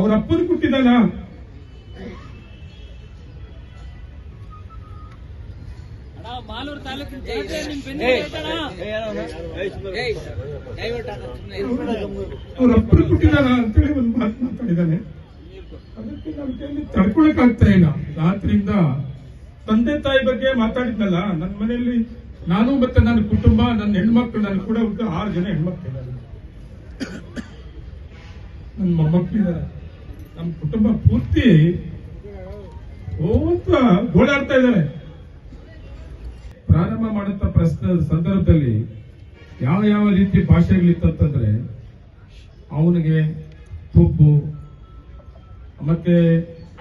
ಅವ್ರ ಅಪ್ಪನ ಕೊಟ್ಟಿದ್ದಾನ? ಅವರಪ್ಪನ ಮಾಲೂರು ತಾಲೂಕಿನ. ಅವ್ರ ಅಪ್ಪನ ಕೊಟ್ಟಿದ್ದಾನ ಅಂತೇಳಿ ಒಂದು ಮಾತು ಮಾತಾಡಿದ್ದಾನೆ. ಅದಕ್ಕೆ ನಮ್ಮ ಕೈಯಲ್ಲಿ ತಡ್ಕೊಳಕ್ ಆಗ್ತಾ ಇಲ್ಲ. ರಾತ್ರಿಯಿಂದ ತಂದೆ ತಾಯಿ ಬಗ್ಗೆ ಮಾತಾಡಿದ್ನಲ್ಲ ನನ್ನ ಮನೆಯಲ್ಲಿ ನಾನು ಮತ್ತೆ ನನ್ನ ಕುಟುಂಬ ನನ್ನ ಹೆಣ್ಮಕ್ಳು ನಾನು ಕೂಡ ಹುಟ್ಟು ಆರು ಜನ ಹೆಣ್ಮಕ್ಳಿದ್ದಾರೆ ನನ್ನ ಮೊಮ್ಮಕ್ಳಿದ್ದಾರೆ ನಮ್ಮ ಕುಟುಂಬ ಪೂರ್ತಿ ಓತ ಗೋಳಾಡ್ತಾ ಇದ್ದಾರೆ. ಪ್ರಾರಂಭ ಮಾಡಂತ ಪ್ರಶ್ನೆ ಸಂದರ್ಭದಲ್ಲಿ ಯಾವ ಯಾವ ರೀತಿ ಭಾಷೆಗಳಿತ್ತಂತಂದ್ರೆ ಅವನಿಗೆ ತುಬ್ಬು ಮತ್ತೆ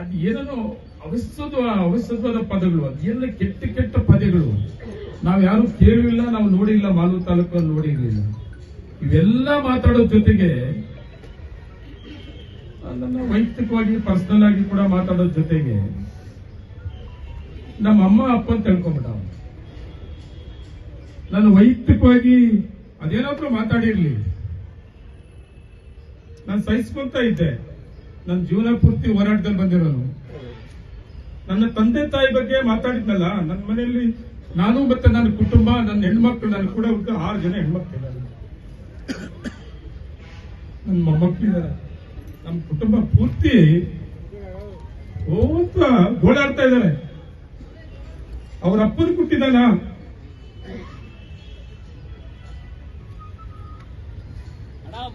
ಅದು ಏನೋ ಅವಶ್ಯದ ಅವಶ್ಯವಾದ ಪದಗಳು, ಅದು ಕೆಟ್ಟ ಕೆಟ್ಟ ಪದಗಳು. ನಾವು ಯಾರು ಕೇಳಿಲ್ಲ ನಾವು ನೋಡಿಲ್ಲ, ಮಾಲೂರು ತಾಲೂಕು ನೋಡಿರ್ಲಿಲ್ಲ. ಇವೆಲ್ಲ ಮಾತಾಡೋ ಜೊತೆಗೆ ನನ್ನ ವೈಯಕ್ತಿಕವಾಗಿ ಪರ್ಸನಲ್ ಆಗಿ ಕೂಡ ಮಾತಾಡೋ ಜೊತೆಗೆ ನಮ್ಮ ಅಮ್ಮ, ಅಪ್ಪ ಅಂತ ತಿಳ್ಕೊಂಬಿಟ್ಟ ನಾನು ವೈಯಕ್ತಿಕವಾಗಿ ಅದೇನಾದ್ರೂ ಮಾತಾಡಿರ್ಲಿ. ನಾನು ಸಹಿಸ್ಕೊಂತ ಇದ್ದೆ. ನನ್ನ ಜೀವನ ಪೂರ್ತಿ ಹೋರಾಟದಲ್ಲಿ ಬಂದಿರೋನು. ನನ್ನ ತಂದೆ ತಾಯಿ ಬಗ್ಗೆ ಮಾತಾಡಿದ್ನಲ್ಲ ನನ್ನ ಮನೆಯಲ್ಲಿ ನಾನು ಮತ್ತೆ ನನ್ನ ಕುಟುಂಬ, ನನ್ನ ಹೆಣ್ಮಕ್ಳು ನನ್ನ ಕೂಡ ಆರು ಜನ ಹೆಣ್ಮಕ್ಳು. ನನ್ನ ಮೊಮ್ಮಕ್ಳಿದ್ದಾರೆ ನಮ್ಮ ಕುಟುಂಬ ಪೂರ್ತಿ ಓತ ಗೋಳಾಡ್ತಾ ಇದ್ದಾರೆ. ಅವ್ರ ಅಪ್ಪನ ಕೊಟ್ಟಿದ್ದಾನ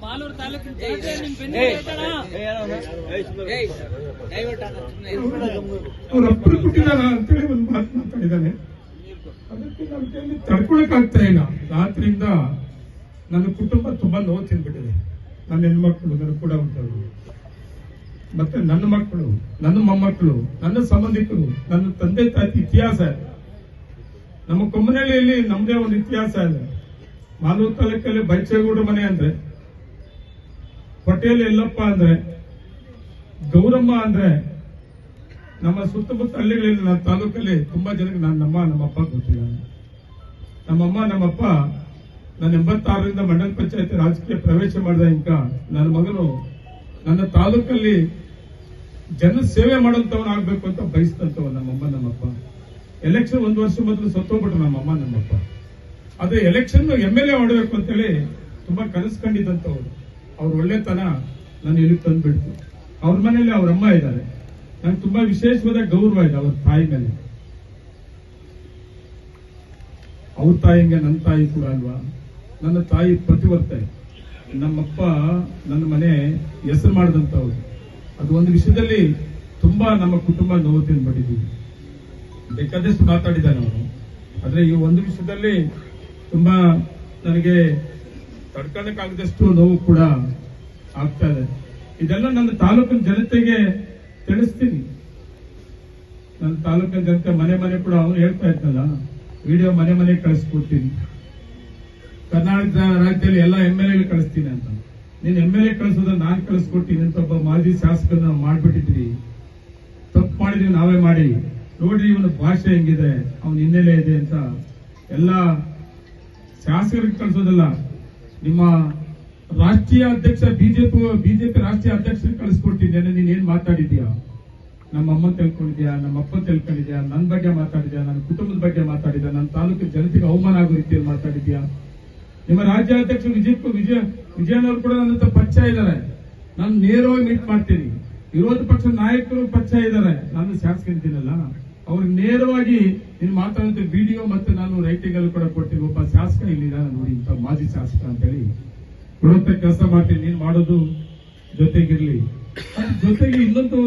ಮಾಲೂರು ತಾಲೂಕಿನ. ಅವ್ರ ಅಪ್ಪನ ಕೊಟ್ಟಿದ್ದಾನ ಅಂತೇಳಿ ಒಂದು ಮಾತು ಮಾತಾಡಿದಾನೆ. ಅದಕ್ಕೆ ನನ್ನ ಕೈಯಲ್ಲಿ ತಡ್ಕೊಳಕ್ ಆಗ್ತಾ ಇಲ್ಲ. ರಾತ್ರಿಯಿಂದ ನನ್ನ ಕುಟುಂಬ ತುಂಬಾ ನೋವು ತಿಂದ್ಬಿಟ್ಟಿದೆ. ನನ್ನ ಹೆಣ್ಮಕ್ಳು, ನನ್ನ ಕೂಡ ಉಂಟು. ಮತ್ತೆ ನನ್ನ ಮಕ್ಕಳು, ನನ್ನ ಮೊಮ್ಮಕ್ಕಳು, ನನ್ನ ಸಂಬಂಧಿಕರು, ನನ್ನ ತಂದೆ ತಾಯಿ ಇತಿಹಾಸ ನಮ್ಮ ಕೊಮ್ಮನಹಳ್ಳಿಯಲ್ಲಿ ನಮ್ದೇ ಒಂದು ಇತಿಹಾಸ ಇದೆ ಮಾಲೂರು ತಾಲೂಕಲ್ಲಿ ಬೈಚೇಗೌಡ ಮನೆ ಅಂದ್ರೆ ಪಟೇಲ್ ಎಲ್ಲಪ್ಪ ಅಂದ್ರೆ, ಗೌರಮ್ಮ ಅಂದ್ರೆ, ನಮ್ಮ ಸುತ್ತಮುತ್ತ ಹಳ್ಳಿಗಳಲ್ಲಿ ನನ್ನ ತಾಲೂಕಲ್ಲಿ ತುಂಬಾ ಜನಕ್ಕೆ ನಾನು ನಮ್ಮ, ನಮ್ಮಪ್ಪ ಗೊತ್ತಿಲ್ಲ. ನಮ್ಮಮ್ಮ, ನಮ್ಮಪ್ಪ ನಾನು ಎಂಬತ್ತಾರರಿಂದ ಮಂಡಲ ಪಂಚಾಯತಿ ರಾಜಕೀಯ ಪ್ರವೇಶ ಮಾಡಿದ ಇಂಕ ನನ್ನ ಮಗನು ನನ್ನ ತಾಲೂಕಲ್ಲಿ ಜನ ಸೇವೆ ಮಾಡುವಂತವನಾಗಬೇಕು ಅಂತ ಬಯಸ್ತಂತವ ನಮ್ಮಮ್ಮ ನಮ್ಮಪ್ಪ. ಎಲೆಕ್ಷನ್ ಒಂದು ವರ್ಷ ಮೊದಲು ಸತ್ತೋಗ್ಬಿಟ್ರು ನಮ್ಮಮ್ಮ ನಮ್ಮಪ್ಪ. ಅದೇ ಎಲೆಕ್ಷನ್ ಎಂ ಎಲ್ ಎ ಮಾಡಬೇಕು ಅಂತೇಳಿ ತುಂಬಾ ಕನಸು ಕಂಡಿದ್ದಂಥವ್ರು. ಅವ್ರ ಒಳ್ಳೆತನ ನಾನು ಇಲ್ಲಿ ತಂದ್ಬಿಡ್ತು. ಅವ್ರ ಮನೇಲಿ ಅವ್ರ ಅಮ್ಮ ಇದ್ದಾರೆ. ನಂಗೆ ತುಂಬಾ ವಿಶೇಷವಾದ ಗೌರವ ಇದೆ ಅವ್ರ ತಾಯಿ ಮೇಲೆ. ಅವ್ರ ತಾಯಿಗೆ ನನ್ನ ತಾಯಿ ಕೂಡ ಅಲ್ವಾ? ನನ್ನ ತಾಯಿ ಪ್ರತಿವರ್ತೆ. ನಮ್ಮಪ್ಪ, ನನ್ನ ಮನೆ ಹೆಸರು ಮಾಡಿದಂಥವ್ರು. ಅದು ಒಂದು ವಿಷಯದಲ್ಲಿ ತುಂಬಾ ನಮ್ಮ ಕುಟುಂಬ ನೋವು ತಿಂದ್ಬಿಟ್ಟಿದ್ದೀವಿ ಬೇಕಾದಷ್ಟು ಮಾತಾಡಿದ್ದಾನೆ ಅವನು. ಆದರೆ ಈ ಒಂದು ವಿಷಯದಲ್ಲಿ ತುಂಬಾ ನನಗೆ ತಡ್ಕೊಳ್ಳೋಕ್ಕಾಗದಷ್ಟು ನೋವು ಕೂಡ ಆಗ್ತಾ ಇದೆ. ಇದೆಲ್ಲ ನನ್ನ ತಾಲೂಕಿನ ಜನತೆಗೆ ತಿಳಿಸ್ತೀನಿ. ನನ್ನ ತಾಲೂಕಿನ ಜನತೆ ಮನೆ ಮನೆ ಕೂಡ ಅವನು ಹೇಳ್ತಾ ಇದ್ನಲ್ಲ ವಿಡಿಯೋ ಮನೆ ಮನೆ ಕಳಿಸ್ಕೊಡ್ತೀನಿ. ಕರ್ನಾಟಕ ರಾಜ್ಯದಲ್ಲಿ ಎಲ್ಲ ಎಂ ಎಲ್ ಎ ಕಳಿಸ್ತೀನಿ ಅಂತ. ನೀನ್ ಎಂ ಎಲ್ ಎ ಕಳಿಸೋದನ್ನ ನಾನು ಕಳಿಸ್ಕೊಡ್ತೀನಿ ಅಂತ ಒಬ್ಬ ಮಾಜಿ ಶಾಸಕರನ್ನ ಮಾಡ್ಬಿಟ್ಟಿದ್ರಿ ತಪ್ಪು ಮಾಡಿದ್ವಿ ನಾವೇ ಮಾಡಿ. ನೋಡ್ರಿ ಇವನ ಭಾಷೆ ಹೆಂಗಿದೆ, ಅವನ ಹಿನ್ನೆಲೆ ಇದೆ ಅಂತ. ಎಲ್ಲ ಶಾಸಕರಿಗೆ ಕಳಿಸೋದಲ್ಲ. ನಿಮ್ಮ ರಾಷ್ಟ್ರೀಯ ಅಧ್ಯಕ್ಷ, ಬಿಜೆಪಿ ಬಿಜೆಪಿ ರಾಷ್ಟ್ರೀಯ ಅಧ್ಯಕ್ಷರಿಗೆ ಕಳಿಸ್ಕೊಟ್ಟಿದ್ದೇನೆ ನೀನ್ ಏನ್ ಮಾತಾಡಿದ್ಯಾ? ನಮ್ಮ ಅಮ್ಮ ತಿಳ್ಕೊಂಡಿದ್ಯಾ? ನಮ್ಮ ಅಪ್ಪ ತಿಳ್ಕೊಂಡಿದ್ಯಾ? ನನ್ನ ಬಗ್ಗೆ ಮಾತಾಡಿದ್ಯಾ? ನನ್ನ ಕುಟುಂಬದ ಬಗ್ಗೆ ಮಾತಾಡಿದ್ಯಾ? ನನ್ನ ತಾಲೂಕಿನ ಜನತೆಗೆ ಅವಮಾನ ಆಗೋ ರೀತಿಯಲ್ಲಿ ಮಾತಾಡಿದ್ಯಾ? ನಿಮ್ಮ ರಾಜ್ಯಾಧ್ಯಕ್ಷ ವಿಜಯ್ ವಿಜಯ ವಿಜಯನವರು ಕೂಡ ನನ್ನ ಪರಿಚಯ ಇದ್ದಾರೆ. ನಾನು ನೇರವಾಗಿ ಮೀಟ್ ಮಾಡ್ತೀನಿ. ವಿರೋಧ ಪಕ್ಷ ನಾಯಕರು ಪರಿಚಯ ಇದ್ದಾರೆ. ನಾನು ಶಾಸಕರಿದ್ದೀನಲ್ಲ ಅವ್ರಿಗೆ ನೇರವಾಗಿ ನೀನು ಮಾತಾಡೋದು ವಿಡಿಯೋ ಮತ್ತೆ ನಾನು ರೈಟಿಂಗ್ ಅಲ್ಲಿ ಕೂಡ ಕೊಡ್ತೀನಿ. ಒಬ್ಬ ಶಾಸಕ ಇಲ್ಲಿದ್ದಾನೆ ನೋಡಿ, ಇಂಥ ಮಾಜಿ ಶಾಸಕ ಅಂತೇಳಿ. ಕೊಡುವಂತ ಕೆಲಸ ಮಾಡ್ತೀನಿ. ನೀನ್ ಮಾಡೋದು ಜೊತೆಗಿರ್ಲಿ. ಜೊತೆಗೆ ಇನ್ನೊಂದು